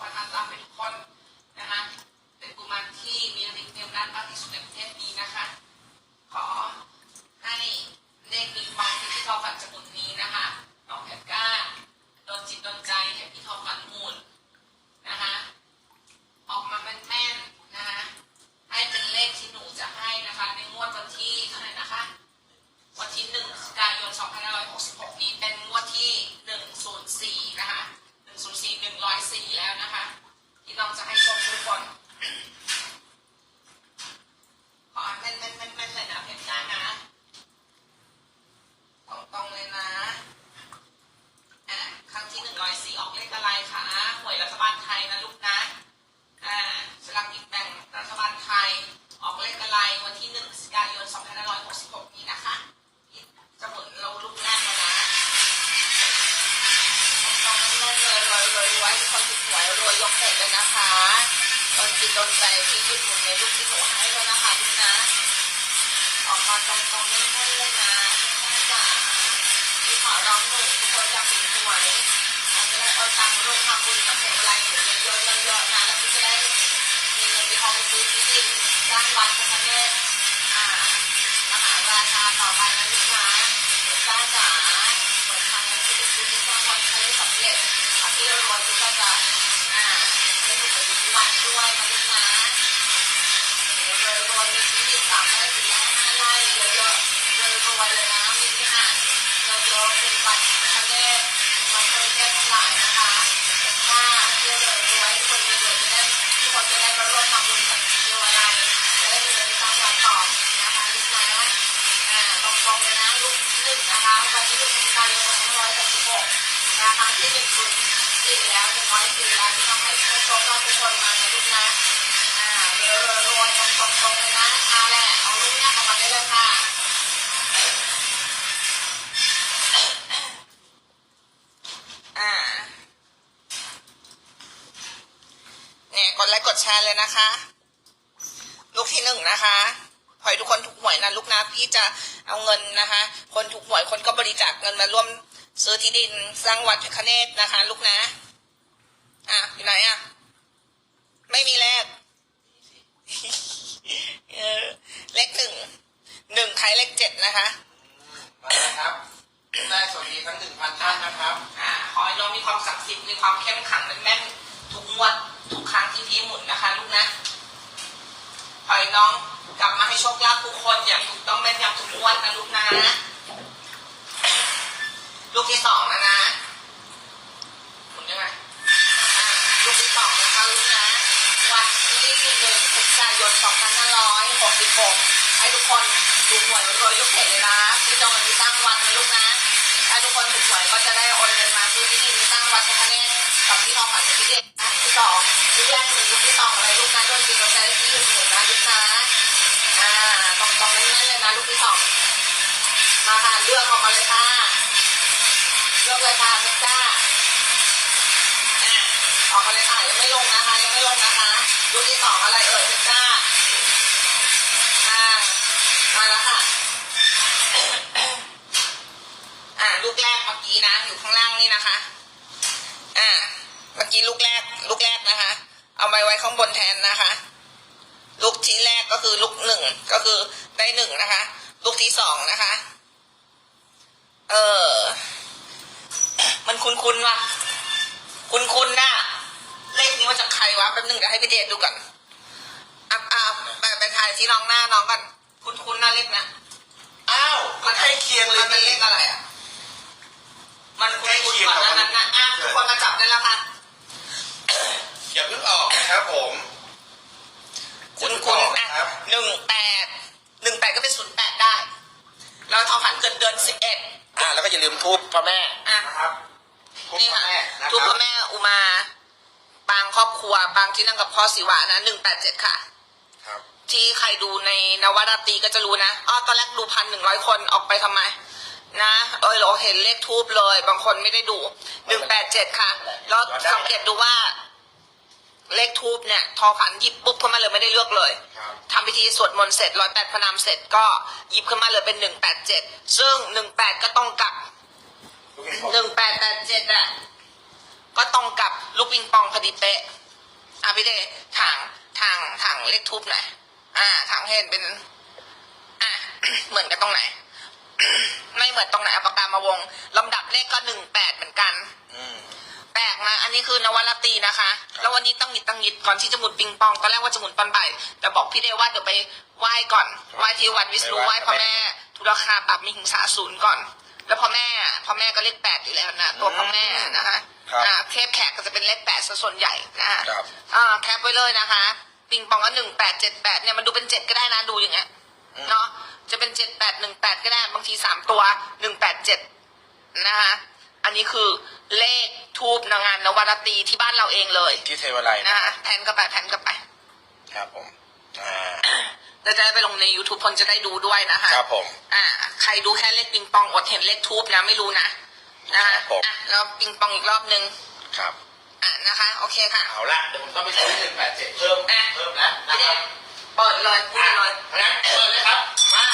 การประธานโชคประทานลาภให้ทุกคนนะคะเป็นกุมารที่มีฤทธิ์มีอำนาจมากที่สุดในประเทศนี้ วยรวยรวยทุกคนถูกหวยรวยยกเถิดเลยนะคะโดนจิตโดนใจที่ยืดหมุนในลูกที่หนูให้แล้วนะคะลูกนะ ออกมาตรงตรงๆแน่นๆเลยนะแม่จ๋าที่ขอร้องหนูทุกคนอยากเป็นหวยอาจจะได้เอาตังค์ร่วมทำบุญกับเทวไลหนูเยอะๆเยอะๆนะแล้วพี่จะได้มีเงินมีทองไปซื้อที่ดินสร้างวัดพระเนศอ่ามหาราชาต่อไปนะลูกนะจ้าจ๋าเปิดทางให้ซื้อซื้อที่สร้างวัดพระคเนศสำเร็จอาที่เรารวยทุก ไปอยู่ที่วัดด้วยนะลูกนะเดี๋ยวรวยรวยมีที่ดินสามไร่สี่ไร่ห้าไร่เยอะๆรวยรวยเลยนะมีที่อ่านเยอะๆเป็นวัดพระเนศวัดพระเนศทั้งหลายนะคะถ้าเที่ยวรวยรวยทุกคนรวยรวยจะได้ทุกคนจะได้มาร่วมทำบุญกับเทวดาจะได้มีเงินสร้างวัดต่อนะคะลูกนะอ่าตรงๆเลยนะลูกที่หนึ่งนะคะวันที่หนึ่งพฤศจิกายนสองพันร้อยหกสิบหกนะคะที่หนึ่งศูนย์ สี่แล้วหนึ่งร้อยสี่แล้วที่ต้องให้ผู้ชมเราทุกคนมานะลูกนะ อ่าเดี๋ยวรวยๆตรงๆเลยนะเอาแหละเอาลูกเนี่ยออกมาได้เลยค่ะอ่าเนี่ยกดไลค์กดแชร์เลยนะคะ ลูกที่หนึ่งนะคะขอให้ทุกคนถูกหวยนะลูกนะพี่จะเอาเงินนะคะ คนถูกหวยคนก็บริจาคเงินมาร่วม ซื้อที่ดินสร้างวัดพระคเนศนะคะ ลูกนะ อะอยู่ไหนอะ ไม่มีเลขเออเลขหนึ่งหนึ่งใครเลขเจ็ดนะคะนะครับได้สวัสดีทั้งหนึ่งพันท่านนะครับอ่าขอให้น้องมีความศักดิ์สิทธิ์มีความเข้มขังแม่นๆทุกงวดทุกครั้งที่พี่หมุนนะคะ ลูกนะขอให้น้องกลับมาให้โชคลาภทุกคนอย่างถูกต้องแม่นยำทุกงวดนะลูกนะ ลูกที่สองนะนะหมุนได้ไหมอ่าลูกที่สองนะคะลูกนะ วันที่หนึ่งพฤศจิกายนสองพันห้าร้อยหกสิบหกให้ทุกคนถูกหวยรวยลูกเห็นเลยนะที่จองินไปสร้งวัดนะลูกนะถ้าทุกคนถูกหวยก็จะได้โอนเงินมาซื้อที่ดินสร้งวัดพระคเนศกับที่ทองฝันที่เด็ดนะที่สองลูกแรกหนึ่งลูกที่สองอะไรลูกนะโดนจิตโดนใจได้ที่หนึ่งหมื่นนะลูกนะอ่าตรงตรงแน่นๆเลยนะลูกที่สองมาค่ะเลือกออกมาเลยค่ะ เลือกเลยค่ะเพชรจ้าอ่าออกมาเลยค่ะยังไม่ลงนะคะยังไม่ลงนะคะลูกที่สองอะไรเอ่ยเพชรจ้าอ่ามาแล้วค่ะอ่าลูกแรกเมื่อกี้นะอยู่ข้างล่างนี่นะคะอ่าเมื่อกี้ลูกแรกลูกแรกนะคะ เอาไปไว้ข้างบนแทนนะคะ ลูกที่แรกก็คือลูกหนึ่งก็คือได้หนึ่งนะคะ ลูกที่สองนะคะ เออ มันคุ้นๆว่ะ คุ้นๆน่ะ เลขนี้มาจากใครวะแป๊บนึงเดี๋ยวให้พี่เดชดูก่อนอะอะไปไปถ่ายที่น้องหน้าน้องก่อนคุ้นหน้าเลขนะอ้าวมันให้เคียงเลยมันเป็นเลนี่ ขอะไรอะ มันคุ้นๆก่อนหนนั้นนะอะทุกคนมาจับได้แล้วค่ะอย่าเพิ่งออกนะครับผมคุ้นๆอะหนึ่งแปดหนึ่งแปดก็เป็นศูนย์แปดได้ แล้วทองฝันเกิดเดือนสิบเอ็ด อ่าแล้วก็อย่าลืมทูบพระแม่ นะครับทูบนี่พระค่ะแม่นะทุกคพรับระแม่อุมา ปางครอบครัวปางที่นั่งกับพ่อศิวะนะหนึ่งแปดเจ็ดค่ะ ครับ ที่ใครดูในนวราตรีก็จะรู้นะอ๋อตอนแรกดูพันหนึ่งร้อยคนออกไปทำไม นะ เออเราเห็นเลขทูบเลย บางคนไม่ได้ดูหนึ่งแปดเจ็ดค่ะ แล้วสังเกตดูว่า เลขทูบเนี่ย ทอฝันหยิบปุ๊บขึ้นมาเลยไม่ได้เลือกเลย ครับ ทำพิธีสวดมนต์เสร็จร้อยแปดพระนามเสร็จก็หยิบขึ้นมาเลยเป็นหนึ่งแปดเจ็ดซึ่งหนึ่งแปดก็ต้องกลับลูกปิงปอง หนึ่งแปดแปดเจ็ดอะ ก็ต้องกับลูกปิงปองพอดีเป๊ะอะพี่เดชถางทางทางเลขทูบหน่อยอ่าทางเห็นเป็น อะ เหมือนกันตรงไหน ไม่เหมือนตรงไหนเอาปากกามาวงลำดับเลขก็หนึ่งแปดเหมือนกันอืมแปลกนะอันนี้คือนวราตรีนะคะ แล้ววันนี้ต้องหงิดตั้งหงิดก่อนที่จะหมุนปิงปองตอนแรกว่าจะหมุนตอนบ่ายแต่บอกพี่เดว่าเดี๋ยวไปไหว้ก่อนไหว้ที่วัดวิษณุไหว้พ่อแม่ทุรคาปรับมีหิงสาศูนย์ก่อน แล้วพ่อแม่พ่อแม่ก็เลขแปดอยู่แล้วนะตัวพ่อแม่นะคะครับอ่าเทพแขกก็จะเป็นเลขแปดซะส่วนใหญ่นะคะครับ อ่าแคปไว้เลยนะคะปิงปองก็หนึ่งแปดเจ็ดแปดเนี่ยมันดูเป็นเจ็ดก็ได้นะดูอย่างเงี้ยเนาะจะเป็นเจ็ดแปดหนึ่งแปดก็ได้บางทีสามตัวหนึ่งแปดเจ็ดนะคะอันนี้คือเลขทูบนางงานนวราตรีที่บ้านเราเองเลยที่เทวไลยนะนะคะแผ่นก็ไปแผ่นก็ไป ครับผมอ่าแล้วจะได้ไปลงใน YouTube คนจะได้ดูด้วยนะคะ ครับผม อ่าใครดูแค่เลขปิงปองอดเห็นเลขทูบนะไม่รู้นะนะคะครับผม อะแล้วปิงปองอีกรอบนึงครับ อะนะคะ โอเคค่ะ เอาละเดี๋ยวผมต้องไปซื้อหนึ่งแปดเจ็ดเพิ่มอะ เพิ่มแล้วนะพี่คเดรับชเปิดเลยพูดอะเลยเพราะฉะนั้นเปิดเลยครับ มา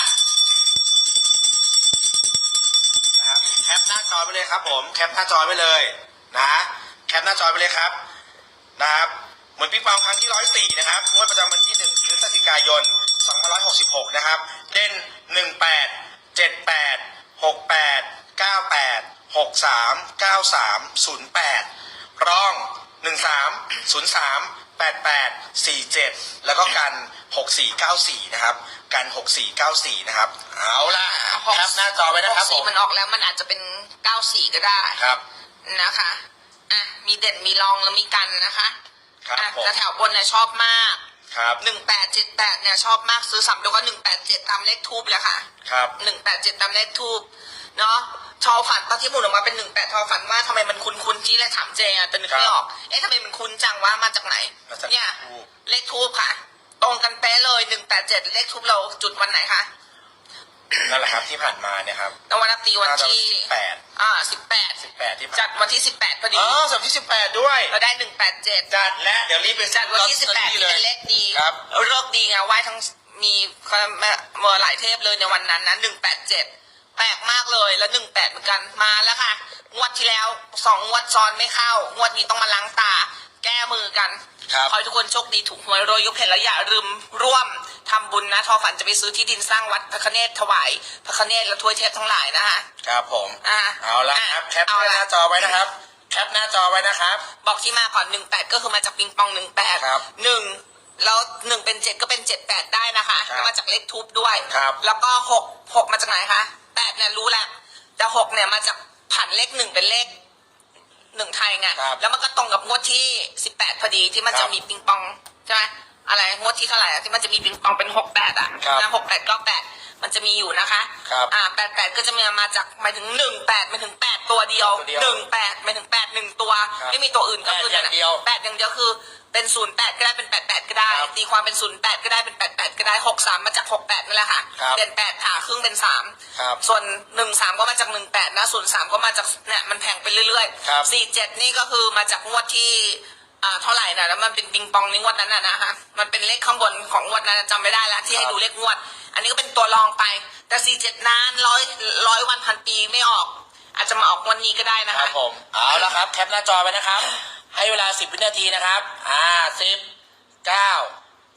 นะครับแคปหน้าจอไปเลยครับ ผมแคปหน้าจอไปเลยนะแคปหน้าจอไปเลยครับนะครับเหมือนพี่ปองครั้งที่ร้อยสี่นะครับงวดประจำวันที่หนึ่งพฤศจิกายนสองพันร้อยหกสิบหกนะครับเด่นหนึ่งแปด เจ็ดแปดหกแปดเก้าแปดหกสามเก้าสามศูนย์แปดร่องหนึ่งสามศูนย์สามแปดแปดสี่เจ็ดแล้วก็กันหกสี่เก้าสี่นะครับ กันหกสี่เก้าสี่นะครับ เอาละแคปหน้าจอไว้นะครับหกผสี่มมันออกแล้วมันอาจจะเป็นเก้าสี่ก็ได้ครับครับอะผมแต่แถวบนเนี่ยชอบมาก ครับ หนึ่งแปดเจ็ดแปดเนี่ยชอบมากซื้อสามตัวก็หนึ่งแปดเจ็ดตามเลขทูบเลยค่ะครับ หนึ่งแปดเจ็ดตามเลขทูบเนาะชอฝันตอนที่หมุนออกมาเป็นหนึ่งแปดทอฝันว่าทำไมมันคุ้นคุ้นๆที่เลยถามเจอะแต่นึกไม่ออก เอ๊ะทำไมมันคุ้นจังว่ามาจากไหน มาจากเนี่ย ทูบเลขทูบค่ะ ตรงกันเป๊ะเลยหนึ่งแปดเจ็ดเลขทูบเราจุดวันไหนคะนั่นแหละครับที่ผ่านมาเนี่ยครับ นวันตรีวันที่ แปด อ่าสิบแปดสิบแปดที่ผ่านจัดวันที่สิบแปดพอดีอ๋อสัปดาห์ที่สิบแปดด้วย เราได้หนึ่งแปดเจ็ดจัดและเดี๋ยวรีบไปจัดวันที่สิบแปดลอตที่ตอรี่เป็นเลขดีครับเลิกดีไงไหว้ทั้งมีเมื่อหลายเทพเลยในวันนั้นนะหนึ่งแปดเจ็ดแปลกมากเลยแล้วหนึ่งแปดเหมือนกันมาแล้วค่ะงวดที่แล้วสองงวดซ้อนไม่เข้างวดนี้ต้องมาล้างตา แก้มือกัน ครับ ขอให้ทุกคนโชคดีถูกหวยรวยยกเพลแล้วอย่าลืมร่วมทำบุญนะทอฝันจะไปซื้อที่ดินสร้างวัดพระคเนศถวายพระคเนศและทวยเทพทั้งหลายนะคะ ครับผม อะเอาละครับอะแคปเอาหละ น้าจอไว้นะครับ แคปหน้าจอไว้นะครับ บอกที่มาก่อนหนึ่งแปดก็คือมาจากปิงปองหนึ่งแปดครับหนึ่งแล้วหนึ่งเป็นเจ็ดก็เป็นเจ็ดแปดได้นะคะครับแล้วมาจากเลขทูบด้วย ครับ แล้วก็หกหกมาจากไหนคะแปดเนี่ยรู้แหละแต่หกเนี่ยมาจากผันเลขหนึ่งเป็นเลข หนึ่งไทยไงครับแล้วมันก็ตรงกับงวดที่สิบแปดพอดีที่มันครัจะบมีปิงปองใช่ไหมอะไรงวดที่เท่าไหร่อะที่มันจะมีปิงปองเป็นหกแปดอะครับนะหกแปดก็แปดมันจะมีอยู่นะคะครับอ่าแปดแปดก็จะมีมาจากหมายถึงหนึ่งแปดหมายถึงแปดตัวเดียวตัวเดียวหนึ่งแปดหมายถึงแปดหนึ่งตัว ครับไม่มีตัวอื่นก็คือแปดอย่างเดียว แปดอย่างเดียวคือ เป็นศูนย์แปดก็ได้เป็นแปดแปดก็ได้ ครับตีความเป็นศูนย์แปดก็ได้เป็นแปดแปดก็ได้หกสามมาจากหกแปดนั่นแหละค่ะครับเด่นแปดผ่าครึ่งเป็นสาม ครับ ส่วนหนึ่งสามก็มาจากหนึ่งแปดนะส่วนสามก็มาจากเนี่ยมันแพงไปเรื่อยครับ สี่เจ็ดนี่ก็คือมาจากงวดที่อ่าเท่าไหร่นะแล้วมันเป็นปิงปองในงวดนั้นนะนะคะมันเป็นเลขข้างบนของงวดนั้นจำไม่ได้ละที่ให้ดูเลขงวด อันนี้ก็เป็นตัวรองไป แต่สี่เจ็ดนานร้อยร้อยวันพันปีไม่ออก อาจจะมาออกวันนี้ก็ได้นะครัคะ บผม เอาละครับ แคปหน้าจอไว้นะครับ ให้เวลาสิบวินาทีนะครับอ่าสิบเก้า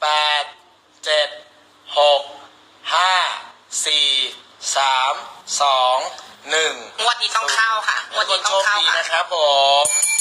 แปดเจ็ดหกห้าสี่สามสองหนึ่งงวดนี้ต้องเข้าค่ะงวดทุกคนี้นต้โชองคเข้าดีค่ะ นะครับผม